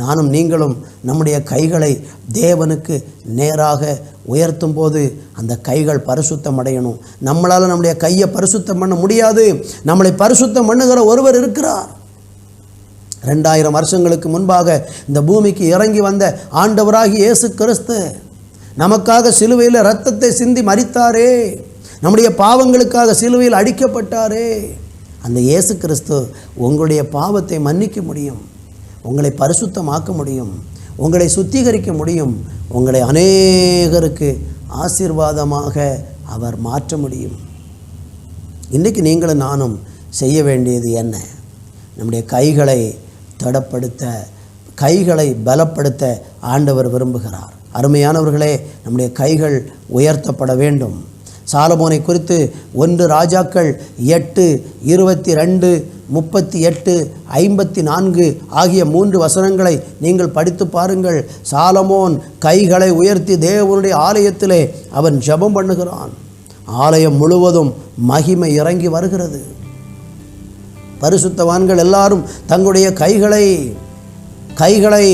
நானும் நீங்களும் நம்முடைய கைகளை தேவனுக்கு நேராக உயர்த்தும் போது அந்த கைகள் பரிசுத்தம் அடையணும். நம்மளால் நம்முடைய கையை பரிசுத்தம் பண்ண முடியாது. நம்மளை பரிசுத்தம் பண்ணுகிற ஒருவர் இருக்கிறார். ரெண்டாயிரம் வருஷங்களுக்கு முன்பாக இந்த பூமிக்கு இறங்கி வந்த ஆண்டவராகி இயேசு கிறிஸ்து நமக்காக சிலுவையில் ரத்தத்தை சிந்தி மறித்தாரே நம்முடைய பாவங்களுக்காக சிலுவையில் அடிக்கப்பட்டாரே. அந்த இயேசு கிறிஸ்து உங்களுடைய பாவத்தை மன்னிக்க முடியும். உங்களை பரிசுத்தமாக்க முடியும் உங்களை சுத்திகரிக்க முடியும் உங்களை அநேகருக்கு ஆசீர்வாதமாக அவர் மாற்ற முடியும். இன்றைக்கு நீங்களும் நானும் செய்ய வேண்டியது என்ன? நம்முடைய கைகளை தடப்படுத்த கைகளை பலப்படுத்த ஆண்டவர் விரும்புகிறார். அருமையானவர்களே நம்முடைய கைகள் உயர்த்தப்பட வேண்டும். சாலமோனை குறித்து ஒன்று ராஜாக்கள் எட்டு இருபத்தி ரெண்டு முப்பத்தி எட்டு ஐம்பத்தி நான்கு ஆகிய மூன்று வசனங்களை நீங்கள் படித்து பாருங்கள். சாலமோன் கைகளை உயர்த்தி தேவனுடைய ஆலயத்திலே அவன் ஜெபம் பண்ணுகிறான். ஆலயம் முழுவதும் மகிமை இறங்கி வருகிறது. பரிசுத்தவான்கள் எல்லாரும் தங்களுடைய கைகளை கைகளை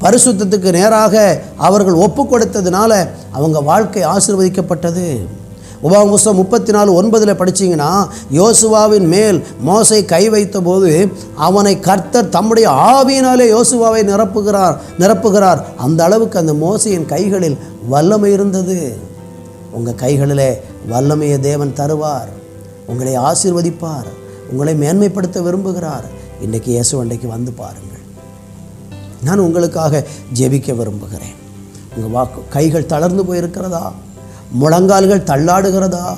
பரிசுத்தத்துக்கு நேராக அவர்கள் ஒப்பு கொடுத்ததுனால அவங்க வாழ்க்கை ஆசிர்வதிக்கப்பட்டது. உபாமுசம் முப்பத்தி நாலு ஒன்பதில் படிச்சீங்கன்னா யோசுவாவின் மேல் மோசை கை வைத்தபோது அவனை கர்த்தர் தம்முடைய ஆவியினாலே யோசுவாவை நிரப்புகிறார் நிரப்புகிறார். அந்த அளவுக்கு அந்த மோசையின் கைகளில் வல்லமை இருந்தது. உங்கள் கைகளிலே வல்லமையை தேவன் தருவார். உங்களை ஆசீர்வதிப்பார். உங்களை மேன்மைப்படுத்த விரும்புகிறார். இன்றைக்கு இயேசுவண்டைக்கு வந்து பாருங்கள். நான் உங்களுக்காக ஜெபிக்க விரும்புகிறேன். உங்கள் வாக்கு கைகள் தளர்ந்து போயிருக்கிறதா? முழங்கால்கள் தள்ளாடுகிறதா?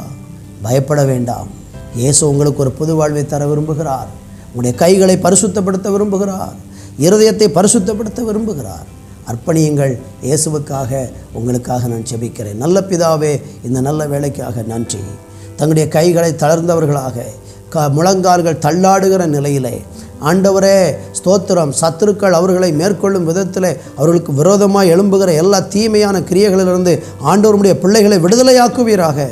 பயப்பட வேண்டாம். இயேசு உங்களுக்கு ஒரு புது வாழ்வை தர விரும்புகிறார். உங்களுடைய கைகளை பரிசுத்தப்படுத்த விரும்புகிறார். இருதயத்தை பரிசுத்தப்படுத்த விரும்புகிறார். அர்ப்பணியுங்கள். இயேசுவுக்காக உங்களுக்காக நான் செபிக்கிறேன் நல்ல பிதாவே இந்த நல்ல வேலைக்காக நன்றி. தங்களுடைய கைகளை தளர்ந்தவர்களாக க முழங்கால்கள் தள்ளாடுகிற நிலையிலே ஆண்டவரே ஸ்தோத்திரம். சத்துருக்கள் அவர்களை மேற்கொள்ளும் விதத்தில் அவர்களுக்கு விரோதமாக எழும்புகிற எல்லா தீமையான கிரியைகளிலிருந்து ஆண்டவருடைய பிள்ளைகளை விடுதலையாக்குவீராக.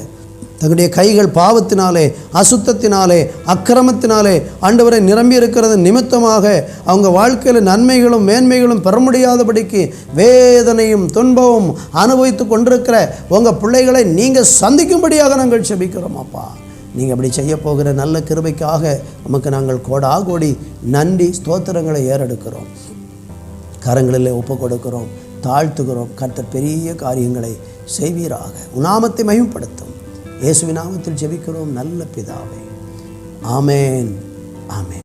தங்களுடைய கைகள் பாவத்தினாலே அசுத்தத்தினாலே அக்கிரமத்தினாலே ஆண்டவரை நிரம்பி இருக்கிறது நிமித்தமாக அவங்க வாழ்க்கையில் நன்மைகளும் மேன்மைகளும் பெற முடியாதபடிக்கு வேதனையும் துன்பமும் அனுபவித்து கொண்டிருக்கிற உங்கள் பிள்ளைகளை நீங்கள் சந்திக்கும்படியாக நாங்கள் செபிக்கிறோம் அப்பா. நீங்கள் அப்படி செய்ய போகிற நல்ல கிருபைக்காக நமக்கு நாங்கள் கோடா கோடி நன்றி ஸ்தோத்திரங்களை ஏறெடுக்கிறோம். கரங்களில் ஒப்பு கொடுக்கிறோம் தாழ்த்துகிறோம். கர்த்த பெரிய காரியங்களை செய்வீராக. உநாமத்தை மகிமைப்படுத்தும். இயேசுவின் நாமத்தில் ஜெபிக்கிறோம். நல்ல பிதாவே. ஆமேன். ஆமேன்.